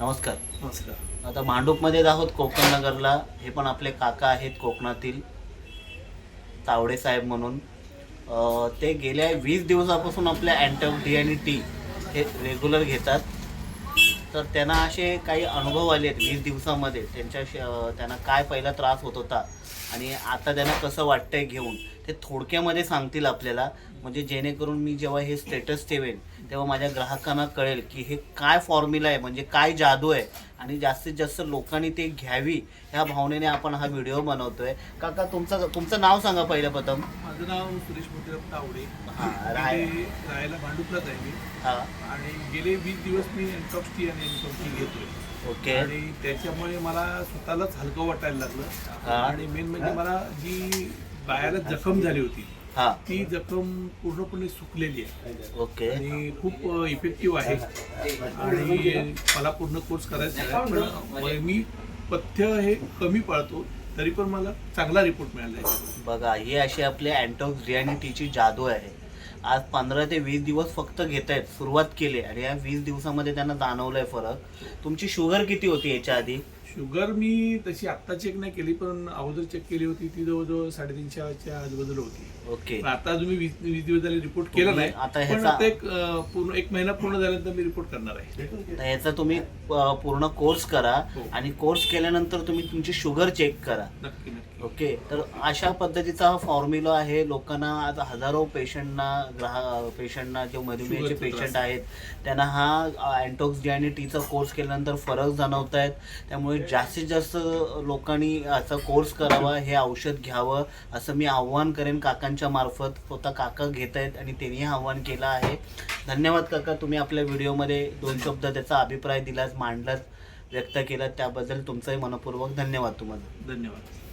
नमस्कार. नमस्कार. आता भांडूपमध्येच आहोत कोकण नगरला. हे पण आपले काका आहेत कोकणातील. तावडे साहेब म्हणून. अं, ते गेल्या वीस दिवसापासून आपल्या अँटॉक डी आणि टी हे रेग्युलर घेतात. तर त्यांना असे काही अनुभव आले आहेत वीस दिवसामध्ये. त्यांच्या श- त्यांना काय पहिला त्रास होत होता आणि आता त्यांना कसं वाटतंय घेऊन ते थोडक्यामध्ये सांगतील आपल्याला. म्हणजे जेणेकरून मी जेव्हा हे स्टेटस ठेवेन तेव्हा माझ्या ग्राहकांना कळेल की हे काय फॉर्म्युला आहे म्हणजे काय जादू आहे. आणि जास्तीत जास्त लोकांनी ते घ्यावी ह्या भावनेने आपण हा व्हिडिओ बनवतोय. काका तुमचं तुमचं नाव सांगा पहिलं प्रथम. माझं नाव सुरेश मोतीराम तावडे. हा, राय- राहायला भांडुपलाच आहे मी. हा. आणि गेले वीस दिवस मी एनटॉक्स टी आणि एनटॉक्स टी घेतोय. ओके. आणि त्याच्यामुळे मला स्वतःलाच हलकं वाटायला. लागलं. आणि मेन म्हणजे मला जी बायाला जखम झाली होती हा. ती जखम पूर्णपणे सुकलेली आहे. ओके. आणि खूप इफेक्टिव्ह आहे. आणि मला पूर्ण कोर्स करायचा आहे. पण मी पथ्य हे कमी पाळतो तरी पण मला चांगला रिपोर्ट मिळाला आहे. बघा ही अशी आपली अँटॉक्स रिॲनिटीची जादू आहे. आज पंधरा ते वीस दिवस फक्त घेत आहेत सुरुवात केली. आणि या वीस दिवसामध्ये त्यांना जाणवलंय फरक. तुमची शुगर किती होती याच्या आधी? शुगर मी तशी आत्ता चेक नाही केली पण अगोदर चेक केली होती. ती जवळजवळ साडेतीनशेच्या आजूबाजूला होती. ओके. पण आता अजून मी वीस वीस दिवस झाले रिपोर्ट केला तुम्ही नाही. आता पण ह्याचा- आता एक अं, पूर्ण एक महिना पूर्ण झाल्यानंतर मी रिपोर्ट करणार आहे. तर याचा तुम्ही अ, पूर्ण कोर्स करा हो. आणि कोर्स केल्यानंतर तुम्ही तुमची शुगर चेक करा. नक्की नक्की. ओके. तर अशा पद्धतीचा हा फॉर्म्युला आहे. लोकांना आज हजारो पेशंटना ग्राहक पेशंटना जे मधुमेहाचे शुगरचा पेशंट. आहेत. त्यांना हा अँटॉक्स डी आणि टीचा कोर्स केल्यानंतर फरक जाणवत आहेत त्यामुळे जास्तीत जास्त लोकांनी याचा कोर्स करावा हे औषध घ्यावं असं मी आव्हान करेन काकांच्या मार्फत. स्वतः काका घेत आहेत आणि त्यांनी आव्हान केलं आहे. धन्यवाद काका तुम्ही आपल्या व्हिडिओमध्ये दोन शब्द त्याचा अभिप्राय दिलास मांडलाच व्यक्त केलात. त्याबद्दल तुमचंही मनपूर्वक धन्यवाद तुम्हाला. धन्यवाद.